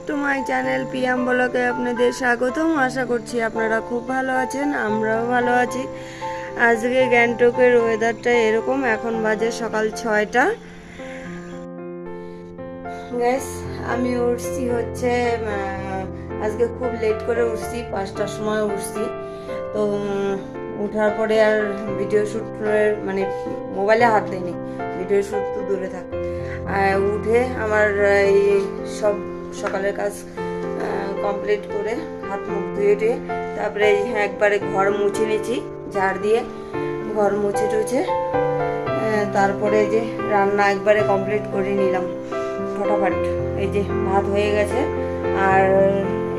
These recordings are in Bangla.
Back to my channel PM ব্লকে আপনাদের স্বাগতম। আশা করছি আপনারা খুব ভালো আছেন, আমরাও ভালো আছি। আজকে গ্যাংটকের ওয়েদারটা এরকম, এখন বাজে সকাল ছয়টা। গ্যাস আমি উঠছি হচ্ছে আজকে খুব লেট করে উঠছি, পাঁচটার সময় উঠছি। তো উঠার পরে আর ভিডিও শ্যুট মানে মোবাইলে হাত দিইনি ভিডিও শ্যুট তো দূরে থাক। উঠে আমার এই সব সকালের কাজ কমপ্লিট করে হাত মুখ ধুয়ে টুয়ে তারপরে এই একবারে ঘর মুছে নিয়েছি, ঝাড় দিয়ে ঘর মুছে টুছে তারপরে যে রান্না একবারে কমপ্লিট করে নিলাম, ফটাফট। এই যে ভাত হয়ে গেছে, আর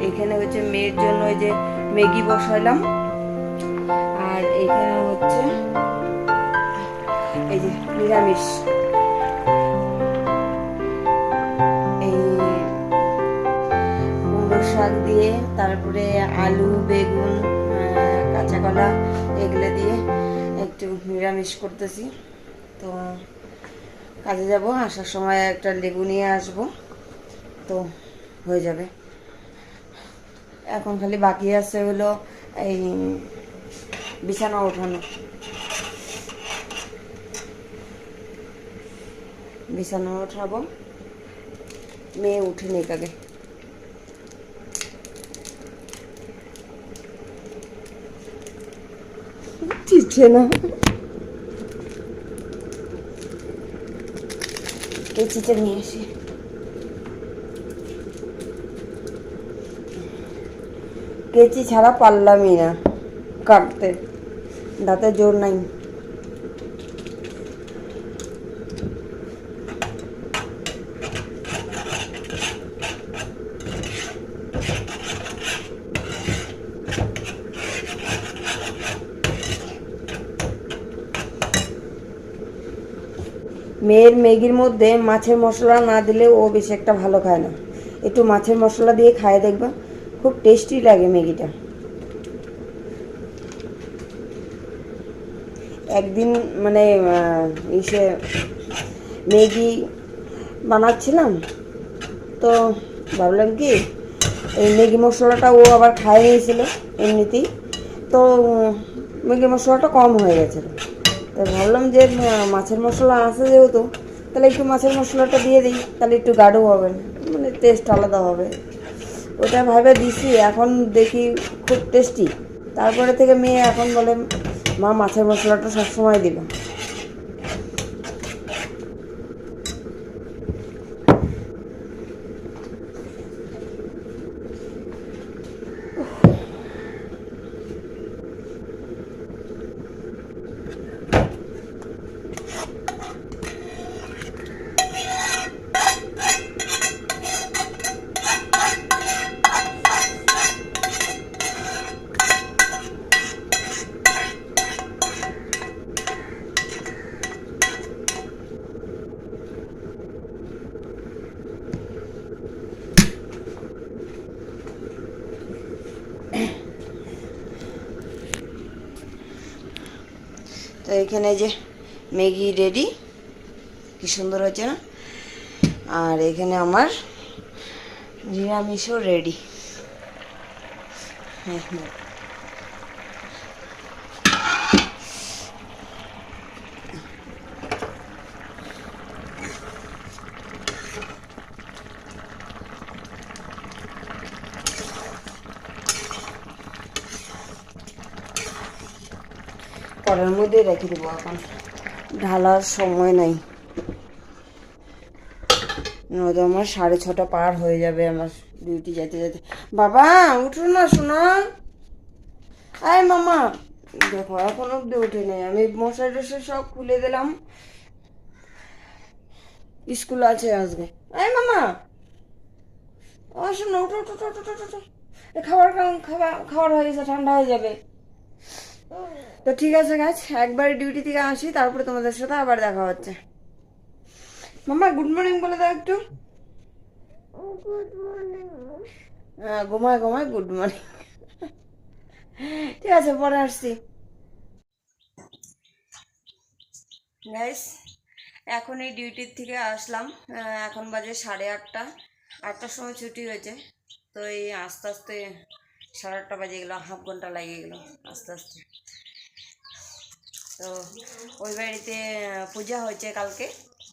এখানে হচ্ছে মেয়ের জন্য ওই যে ম্যাগি বসাইলাম আর এখানে হচ্ছে এই যে নিরামিষ। শাক দিয়ে, তারপরে আলু, বেগুন কাঁচা কলা এগুলো দিয়ে একটু নিরামিষ করতেছি। তো কাজে যাব, আসার সময় একটা লেবু নিয়ে আসব। তো হয়ে যাবে। এখন খালি বাকি আছে হলো এই বিছানা ওঠানো। বিছানা ওঠাবো। মেয়ে উঠেনি আগে। দিচ্ছে না কেচিটা নিয়ে আসি কেচি ছাড়া পারলামই না কাটতে দাঁতে জোর নাই মেয়ের ম্যাগির মধ্যে মাছের মশলা না দিলে ও বেশি একটা ভালো খায় না। একটু মাছের মশলা দিয়ে খায় দেখবা, খুব টেস্টি লাগে ম্যাগিটা। একদিন মানে ইসে ম্যাগি বানাচ্ছিলাম, তো ভাবলাম কি, এই ম্যাগি মশলাটা ও আবার খায় নিয়েছিল এমনিতেই, তো ম্যাগি মশলাটা কম হয়ে গেছিল। তো ভাবলাম যে মাছের মশলা আছে যেহেতু, তাহলে একটু মাছের মশলাটা দিয়ে দিই, তাহলে একটু গাঢ় হবে মানে টেস্ট আলাদা হবে। ওটা ভাবে দিছি, এখন দেখি খুব টেস্টি তারপরে থেকে মেয়ে এখন বলে, মা, মাছের মশলাটা সবসময় দিবা। এখানে যে ম্যাগি রেডি, কি সুন্দর হচ্ছে না? আর এখানে আমার নিরামিষও রেডি। হ্যাঁ হ্যাঁ কড়ার মধ্যে রেখে দেবো এখন। ঢালার সময় নাই। নয়তো আমার সাড়ে ছটা পার হয়ে যাবে আমার ডিউটি যেতে যেতে। বাবা উঠো না শোনা। আয় মামা। দেখো এখন অব্দি উঠে নেই। আমি মশাই টশাই সব খুলে দিলাম। স্কুল আছে আজকে। আয় মামা। শোনো উঠো উঠো উঠো উঠো উঠো, খাবার খাওয়া- খাবার হয়ে গেছে ঠান্ডা হয়ে যাবে। তো ঠিক আছে গাছ একবার ডিউটি থেকে আসি, তারপরে তোমাদের সাথে আবার দেখা হচ্ছে। মামা গুড মর্নিং বলে দাও একটু। হ্যাঁ ঘুমায় ঘুমায় গুড মর্নিং ঠিক আছে, পরে আসছি। এখন এই ডিউটির থেকে আসলাম। এখন বাজে সাড়ে আটটা। আটটার সময় ছুটি হয়েছে। তো এই আস্তে আস্তে সাড়ে আটটা বাজে গেলো হাফ ঘণ্টা লাগিয়ে গেলো, আস্তে আস্তে। তো ওই বাড়িতে পূজা হয়েছে কালকে।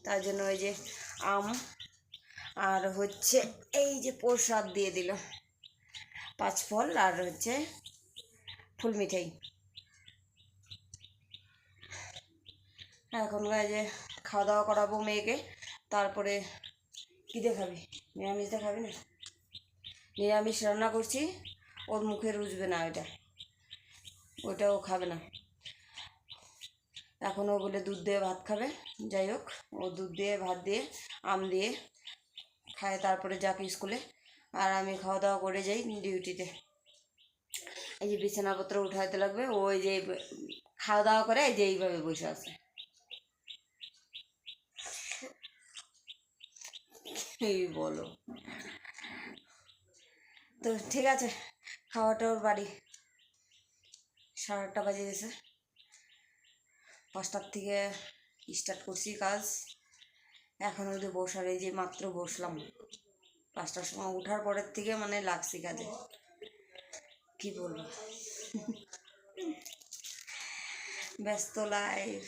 তার জন্য ওই যে আম আর হচ্ছে এই যে প্রসাদ দিয়ে দিল। পাঁচ ফল আর হচ্ছে ফুল মিঠাই। এখন যে খাওয়া দাওয়া করাবো মেয়েকে। তারপরে কী দিয়ে খাবি। নিরামিষ দিয়ে খাবি না। নিরামিষ রান্না করছি, ওর মুখে রুজবে না ওইটা। ওইটা ও খাবে না। এখন ও বলে দুধ দিয়ে ভাত খাবে। যাই হোক, ও দুধ দিয়ে, ভাত দিয়ে, আম দিয়ে খায় তারপরে যাকে স্কুলে। আর আমি খাওয়া দাওয়া করে যাই ডিউটিতে। এই যে বিছানাপত্র উঠাইতে লাগবে, ও এই যে খাওয়া দাওয়া করে এই যে এইভাবে বসে আছে। এই বলো? তো ঠিক আছে খাওয়াটা ওর বাড়ি। সাড়ে আটটা বাজে গেছে। পাঁচটার থেকে স্টার্ট করছি কাজ। এখন ওদের বসার, এই যে মাত্র বসলাম। পাঁচটার সময় ওঠার পরের থেকে মানে লাগছি কাজে। কি বলব? ব্যস্ত লাইফ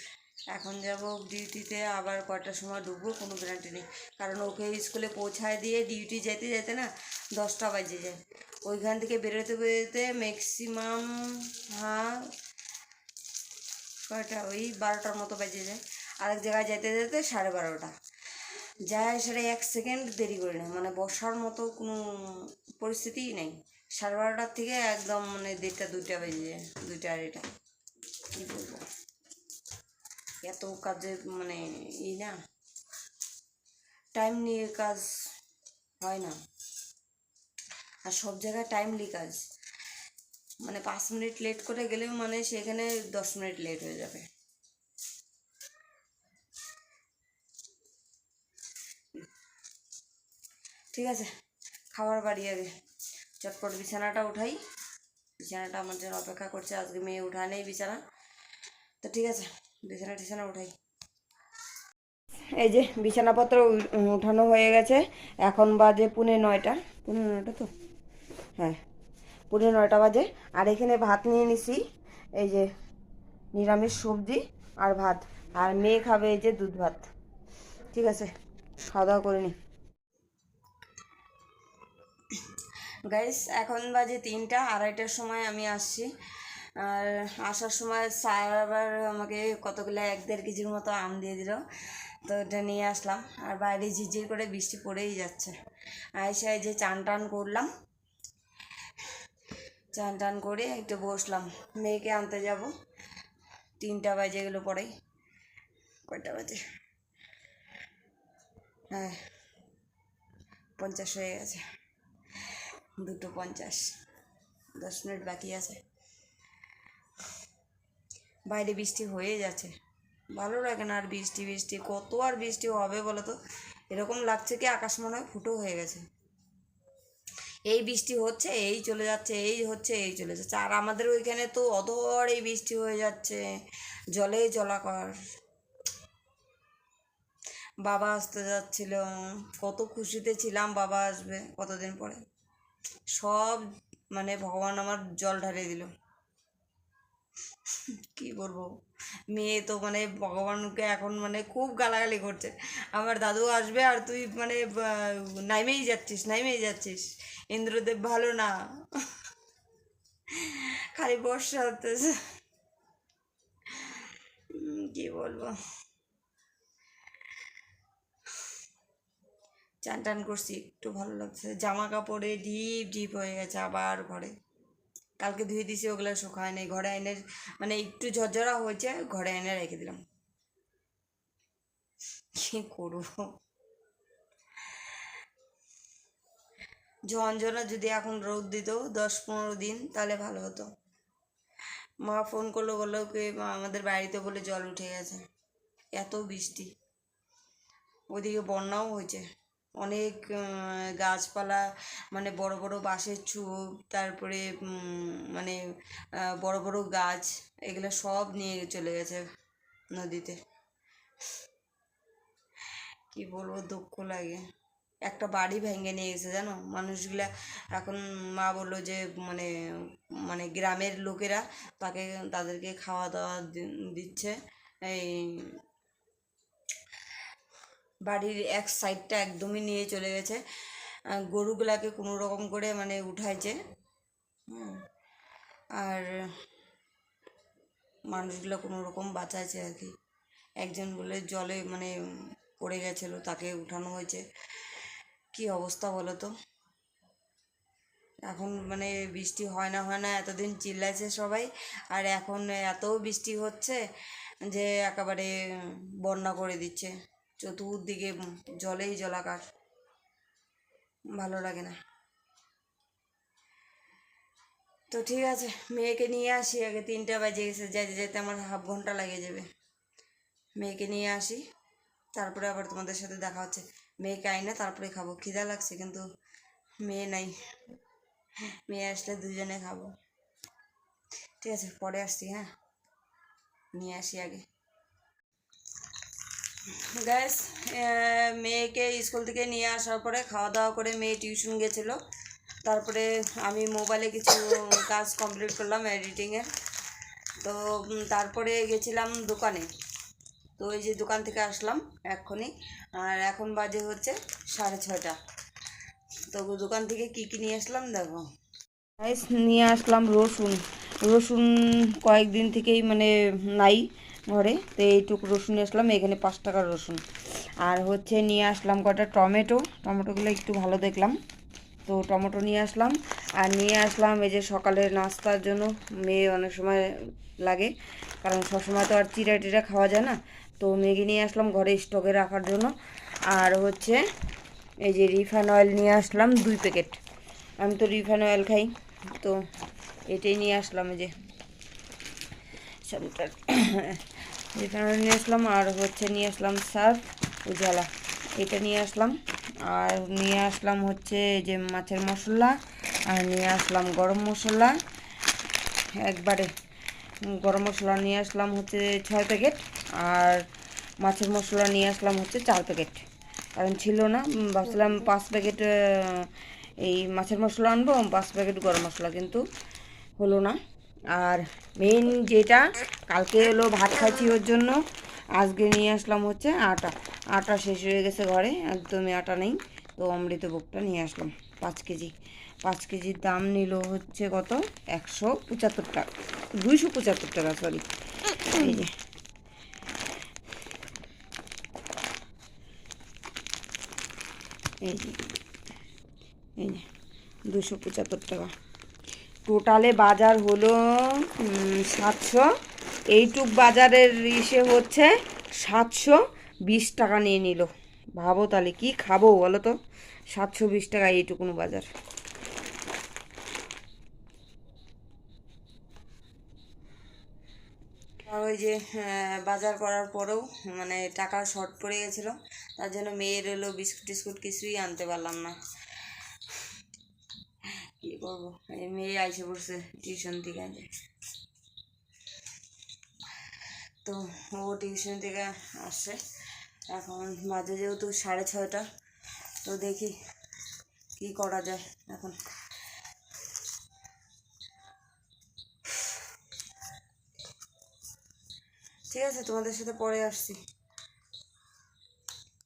এখন যাব ডিউটিতে আবার কয়টার সময় ঢুকবো কোনো গ্যারান্টি নেই। কারণ ওকে স্কুলে পৌঁছায় দিয়ে ডিউটি যেতে যেতে না দশটা বাজে যায়। ওইখান থেকে বেরোতে বেরোতে ম্যাক্সিমাম হ্যাঁ কয়টা ওই বারোটার মতো বেজে যায়। আরেক জায়গায় যেতে যেতে সাড়ে বারোটা। যায় সেটা এক সেকেন্ড দেরি করে না মানে বসার মতো কোনো পরিস্থিতিই নেই। সাড়ে বারোটার থেকে একদম মানে দেড়টা, দুইটা বেজে যায়, দুইটা আড়াইটা। কী বলব? এত কাজে মানে ই না। টাইম নিয়ে কাজ হয় না। আর সব জায়গায় টাইমলি কাজ। মানে পাঁচ মিনিট লেট করে গেলেও মানে সেখানে দশ মিনিট লেট হয়ে যাবে। ঠিক আছে, খাবার বাড়ি আগে। চটপট বিছানাটা উঠাই। বিছানাটা আমার জন্য অপেক্ষা করছে, আজকে মেয়ে উঠা নেই বিছানা। তো ঠিক আছে, বিছানা টিছানা উঠাই। এই যে বিছানাপত্র উঠানো হয়ে গেছে, এখন বাজে পুনে নয়টা। পুনে নয়টা তো? হ্যাঁ। পুনে নয়টা বাজে। আর এখানে ভাত নিয়ে নিছি, এই যে নিরামিষ সবজি আর ভাত। আর মেয়ে খাবে এই যে দুধ ভাত। ঠিক আছে, খাওয়া দাওয়া করে নি। গাইস এখন বাজে তিনটা, আড়াইটার সময় আমি আসছি। আর আসার সময় স্যার আবার আমাকে কতগুলো এক দেড় কেজির মতো আম দিয়ে দিল। তো এটা নিয়ে আসলাম। আর বাইরে ঝিরঝির করে বৃষ্টি পড়েই যাচ্ছে। এই যে চান টান করলাম চান টান করে একটু বসলাম। মেয়েকে আনতে যাব। তিনটা বাজে গেলো পরেই কয়টা বাজে? হ্যাঁ পঞ্চাশ হয়ে গেছে। দুটো পঞ্চাশ। দশ মিনিট বাকি আছে। বাইরে বৃষ্টি হয়ে যাচ্ছে। ভালো লাগে না আর বৃষ্টি বৃষ্টি। কত আর বৃষ্টি হবে বলো তো? এরকম লাগছে কি আকাশ মনে হয় ফুটো হয়ে গেছে। এই বৃষ্টি হচ্ছে, এই চলে যাচ্ছে, এই হচ্ছে, এই চলে যাচ্ছে। আর আমাদের ওইখানে তো অধর এই বৃষ্টি হয়ে যাচ্ছে, জলে জলাকর। বাবা আসতে যাচ্ছিল, কত খুশিতে ছিলাম বাবা আসবে কতদিন পরে। সব মানে ভগবান আমার জল ঢালিয়ে দিল। কি বলব? মেয়ে তো মানে ভগবানকে এখন মানে খুব গালাগালি করছে। আমার দাদু আসবে আর তুই মানে নাইমেই যাচ্ছিস নাইমেই যাচ্ছিস। ইন্দ্রদেব ভালো না। খালি বর্ষা হতেছে। কি বলব? চান টান করছি, একটু ভালো লাগছে। জামা কাপড়ে ডিপ ডিপ হয়ে গেছে আবার ঘরে। কালকে ধুয়ে দিছি ওগুলো শুকায় নেই। ঘরে এনে মানে একটু ঝরঝরা হয়েছে, ঘরে এনে রেখে দিলাম। কি করব? ঝঞ্ঝনা যদি এখন রোদ দিত দশ পনেরো দিন, তাহলে ভালো হতো। মা ফোন করল, বলল কি আমাদের বাড়িতে বলে জল উঠে গেছে। এত বৃষ্টি। ওইদিকে বন্যাও হয়েছে। অনেক গাছপালা মানে বড় বড় বাঁশের চুপ, তারপরে মানে বড় বড় গাছ, এগুলো সব নিয়ে চলে গেছে নদীতে। কি বলব, দুঃখ লাগে। একটা বাড়ি ভেঙে নিয়ে গেছে জানো? মানুষগুলা এখন মা বলল যে মানে মানে গ্রামের লোকেরা তাকে, তাদেরকে খাওয়া দাওয়া দিচ্ছে। এই বাড়ির এক সাইডটা একদমই নিয়ে চলে গেছে। গরুগুলাকে কোনো রকম করে মানে উঠাইছে। আর মানুষগুলো কোনো রকম বাঁচাইছে আর কি। একজন বলে জলে মানে পড়ে গেছিল, তাকে উঠানো হয়েছে। কি অবস্থা বলো তো? এখন মানে বৃষ্টি হয় না হয় না, এতদিন চিল্লাইছে সবাই। আর এখন এত বৃষ্টি হচ্ছে যে একেবারে বন্যা করে দিচ্ছে। চতুর্দিকে জলেই জলাকার। ভালো লাগে না। তো ঠিক আছে, মেয়েকে নিয়ে আসি। আগে তিনটা বাজে গেছে যেতে যেতে আমার হাফ ঘণ্টা লেগে যাবে। মেয়েকে নিয়ে আসি, তারপরে আবার তোমাদের সাথে দেখা হচ্ছে। মেয়েকে আইনা তারপরে খাব। খিদা লাগছে কিন্তু মেয়ে নাই। মেয়ে আসলে দুজনে খাব। ঠিক আছে, পরে আসছি হ্যাঁ? নিয়ে আসি আগে। গ্যাস মেয়েকে স্কুল থেকে নিয়ে আসার পরে খাওয়া দাওয়া করে মেয়ে টিউশন গেছিল। তারপরে আমি মোবাইলে কিছু কাজ কমপ্লিট করলাম, এডিটিংয়ের। তো তারপরে গেছিলাম দোকানে। তো ওই যে দোকান থেকে আসলাম এক্ষুনি। আর এখন বাজে হচ্ছে সাড়ে ছয়টা। তো দোকান থেকে কী কী নিয়ে আসলাম দেখো। নিয়ে আসলাম রসুন। রসুন কয়েকদিন থেকেই মানে নাই ঘরে, তো এইটুকু রসুন আসলাম, এখানে পাঁচ টাকার রসুন। আর হচ্ছে নিয়ে আসলাম কটা টমেটো। টমেটোগুলো একটু ভালো দেখলাম। তো টমেটো নিয়ে আসলাম। আর নিয়ে আসলাম এই যে সকালের নাস্তার জন্য। মেয়ে অনেক সময় লাগে, কারণ সবসময় তো আর চিরা টিরা খাওয়া যায় না। তো ম্যাগি নিয়ে আসলাম ঘরে স্টকে রাখার জন্য। আর হচ্ছে এই যে রিফাইন অয়েল নিয়ে আসলাম দুই প্যাকেট। আমি তো রিফাইন অয়েল খাই, তো এটাই নিয়ে আসলাম এই যে। রিফাইন অয়েল নিয়ে আসলাম আর হচ্ছে নিয়ে আসলাম সার্ফ উজালা। এটা নিয়ে আসলাম। আর নিয়ে আসলাম হচ্ছে যে মাছের মশলা আর নিয়ে আসলাম গরম মশলা। একবারে গরম মশলা নিয়ে আসলাম হচ্ছে ছয় প্যাকেট। আর মাছের মশলা নিয়ে আসলাম হচ্ছে চার প্যাকেট। কারণ ছিল না ভাবছিলাম পাঁচ প্যাকেট এই মাছের মশলা আনব, পাঁচ প্যাকেট গরম মশলা, কিন্তু হলো না। আর মেন যেটা, কালকে হলো ভাত খাচ্ছি ওর জন্য। আজকে নিয়ে আসলাম হচ্ছে আটা। আটা শেষ হয়ে গেছে ঘরে, একদমই আটা নেই। তো অমৃতভোগটা নিয়ে আসলাম, পাঁচ কেজি। পাঁচ কেজির দাম নিল হচ্ছে কত? একশো পঁচাত্তর টাকা, দুইশো পঁচাত্তর টাকা সরি এই যে। এই যে এই যে, দুশো পঁচাত্তর টাকা। টোটালে বাজার হলো সাতশো। এইটুক বাজারের ইসে হচ্ছে সাতশো বিশ টাকা নিয়ে নিল। ভাবো তাহলে কি খাব বলো তো? সাতশো বিশ টাকা এইটুকুনো বাজার। ওই যে বাজার করার পরেও মানে টাকা শর্ট পড়ে গেছিল। তার জন্য মেয়ের এলো বিস্কুট টিস্কুট কিছুই আনতে পারলাম না। কি করব? এই মেয়ে আইসে পড়ছে টিউশন থেকে। তো ও টিউশন থেকে আসছে। এখন বাজে যেহেতু সাড়ে ছয়টা, তো দেখি কি করা যায় এখন। ঠিক আছে তোমাদের সাথে পরে আসছি।